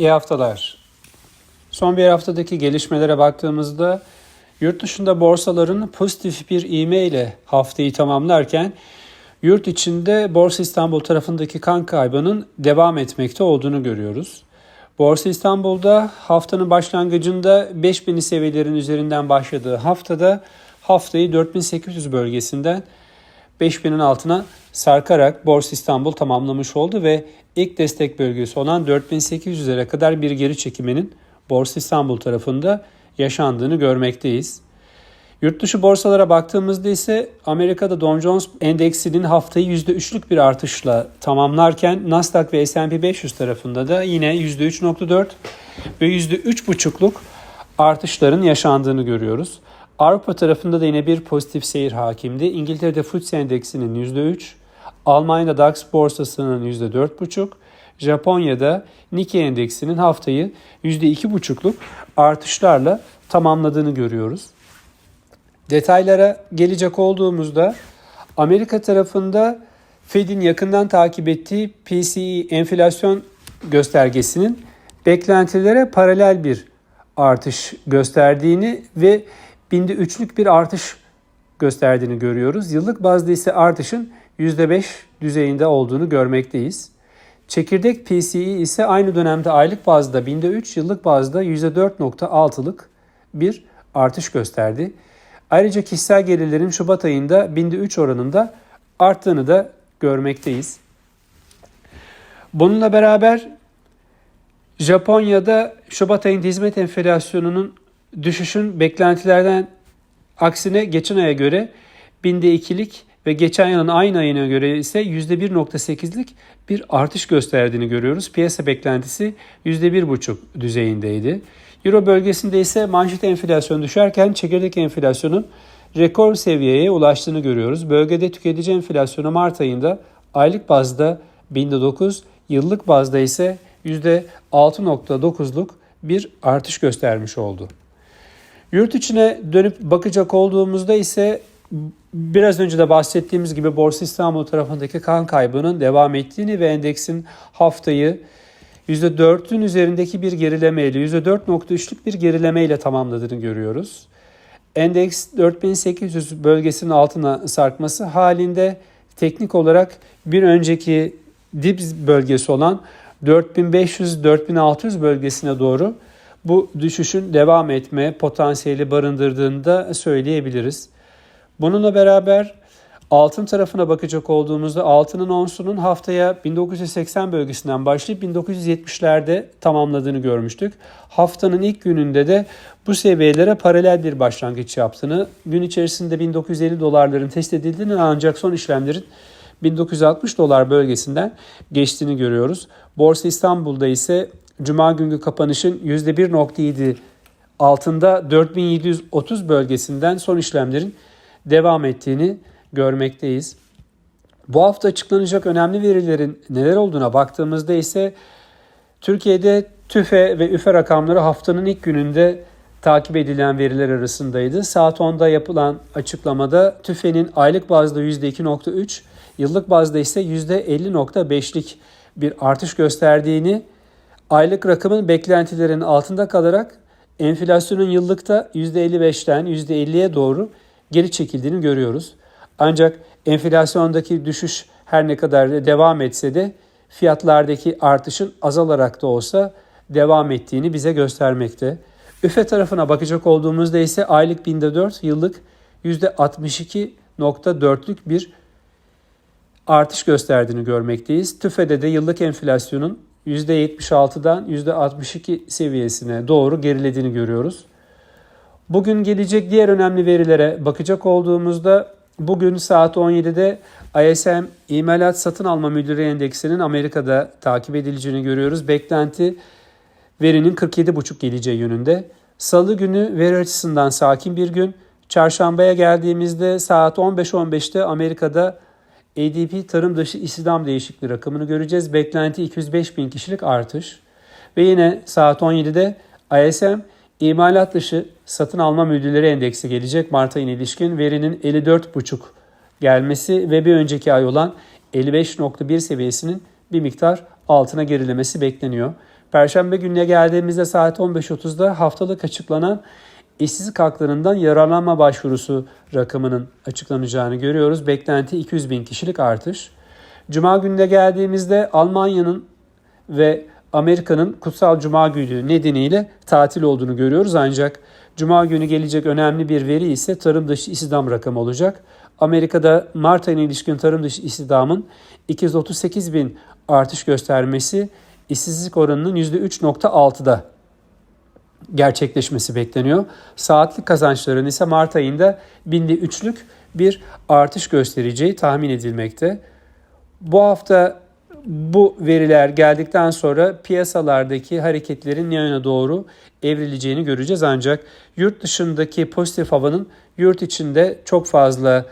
İyi haftalar. Son bir haftadaki gelişmelere baktığımızda yurt dışında borsaların pozitif bir ivme ile haftayı tamamlarken yurt içinde Borsa İstanbul tarafındaki kan kaybının devam etmekte olduğunu görüyoruz. Borsa İstanbul'da haftanın başlangıcında 5000 seviyelerin üzerinden başladığı haftada haftayı 4800 bölgesinden 5000'in altına sarkarak Borsa İstanbul tamamlamış oldu ve ilk destek bölgesi olan 4800'lere kadar bir geri çekiminin Borsa İstanbul tarafında yaşandığını görmekteyiz. Yurt dışı borsalara baktığımızda ise Amerika'da Dow Jones endeksinin haftayı %3'lük bir artışla tamamlarken Nasdaq ve S&P 500 tarafında da yine %3.4 ve %3.5'luk artışların yaşandığını görüyoruz. Avrupa tarafında da yine bir pozitif seyir hakimdi. İngiltere'de FTSE endeksinin %3, Almanya'da DAX borsasının %4,5, Japonya'da Nikkei endeksinin haftayı %2,5'luk artışlarla tamamladığını görüyoruz. Detaylara gelecek olduğumuzda Amerika tarafında Fed'in yakından takip ettiği PCE enflasyon göstergesinin beklentilere paralel bir artış gösterdiğini ve binde üçlük bir artış gösterdiğini görüyoruz. Yıllık bazda ise artışın %5 düzeyinde olduğunu görmekteyiz. Çekirdek PCE ise aynı dönemde aylık bazda binde 3, yıllık bazda %4.6'lık bir artış gösterdi. Ayrıca kişisel gelirlerin Şubat ayında binde 3 oranında arttığını da görmekteyiz. Bununla beraber Japonya'da Şubat ayında hizmet enflasyonunun düşüşün beklentilerden aksine geçen aya göre binde ikilik ve geçen yılın aynı ayına göre ise %1.8'lik bir artış gösterdiğini görüyoruz. Piyasa beklentisi %1.5 düzeyindeydi. Euro bölgesinde ise manşet enflasyon düşerken çekirdek enflasyonun rekor seviyeye ulaştığını görüyoruz. Bölgede tüketici enflasyonu Mart ayında aylık bazda binde 9, yıllık bazda ise %6.9'luk bir artış göstermiş oldu. Yurt içine dönüp bakacak olduğumuzda ise biraz önce de bahsettiğimiz gibi Borsa İstanbul tarafındaki kan kaybının devam ettiğini ve endeksin haftayı %4'ün üzerindeki bir gerilemeyle, %4.3'lük bir gerilemeyle tamamladığını görüyoruz. Endeks 4800 bölgesinin altına sarkması halinde teknik olarak bir önceki dip bölgesi olan 4500-4600 bölgesine doğru bu düşüşün devam etme potansiyeli barındırdığını da söyleyebiliriz. Bununla beraber altın tarafına bakacak olduğumuzda altının onsunun haftaya 1980 bölgesinden başlayıp 1970'lerde tamamladığını görmüştük. Haftanın ilk gününde de bu seviyelere paralel bir başlangıç yaptığını, gün içerisinde 1950 dolarların test edildiğini ancak son işlemlerin 1960 dolar bölgesinden geçtiğini görüyoruz. Borsa İstanbul'da ise Cuma günkü kapanışın %1.7 altında 4730 bölgesinden son işlemlerin devam ettiğini görmekteyiz. Bu hafta açıklanacak önemli verilerin neler olduğuna baktığımızda ise Türkiye'de TÜFE ve ÜFE rakamları haftanın ilk gününde takip edilen veriler arasındaydı. Saat 10'da yapılan açıklamada TÜFE'nin aylık bazda %2.3, yıllık bazda ise %50.5'lik bir artış gösterdiğini, aylık rakamın beklentilerin altında kalarak enflasyonun yıllıkta %55'ten %50'ye doğru geri çekildiğini görüyoruz. Ancak enflasyondaki düşüş her ne kadar devam etse de fiyatlardaki artışın azalarak da olsa devam ettiğini bize göstermekte. Üfe tarafına bakacak olduğumuzda ise aylık binde 4, yıllık %62.4'lük bir artış gösterdiğini görmekteyiz. TÜFE'de de yıllık enflasyonun %76'dan %62 seviyesine doğru gerilediğini görüyoruz. Bugün gelecek diğer önemli verilere bakacak olduğumuzda bugün saat 17'de ISM İmalat Satın Alma Müdürü Endeksinin Amerika'da takip edileceğini görüyoruz. Beklenti verinin 47,5 geleceği yönünde. Salı günü veri açısından sakin bir gün. Çarşambaya geldiğimizde saat 15.15'te Amerika'da ADP tarım dışı istihdam değişikliği rakamını göreceğiz. Beklenti 205 bin kişilik artış. Ve yine saat 17'de ISM İmalat dışı satın alma müdürleri endeksi gelecek Mart ayına ilişkin verinin 54,5 gelmesi ve bir önceki ay olan 55.1 seviyesinin bir miktar altına gerilemesi bekleniyor. Perşembe gününe geldiğimizde saat 15.30'da haftalık açıklanan işsizlik haklarından yararlanma başvurusu rakamının açıklanacağını görüyoruz. Beklenti 200 bin kişilik artış. Cuma gününe geldiğimizde Almanya'nın ve Amerika'nın kutsal cuma günü nedeniyle tatil olduğunu görüyoruz. Ancak cuma günü gelecek önemli bir veri ise tarım dışı istihdam rakamı olacak. Amerika'da Mart ayına ilişkin tarım dışı istihdamın 238 bin artış göstermesi işsizlik oranının %3.6'da gerçekleşmesi bekleniyor. Saatlik kazançların ise Mart ayında binde üçlük bir artış göstereceği tahmin edilmekte. Bu hafta bu veriler geldikten sonra piyasalardaki hareketlerin ne yöne doğru evrileceğini göreceğiz. Ancak yurt dışındaki pozitif havanın yurt içinde çok fazla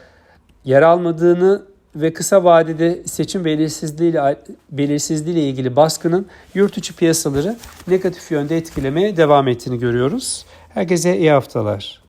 yer almadığını ve kısa vadede seçim belirsizliği ile belirsizliği ile ilgili baskının yurt içi piyasaları negatif yönde etkilemeye devam ettiğini görüyoruz. Herkese iyi haftalar.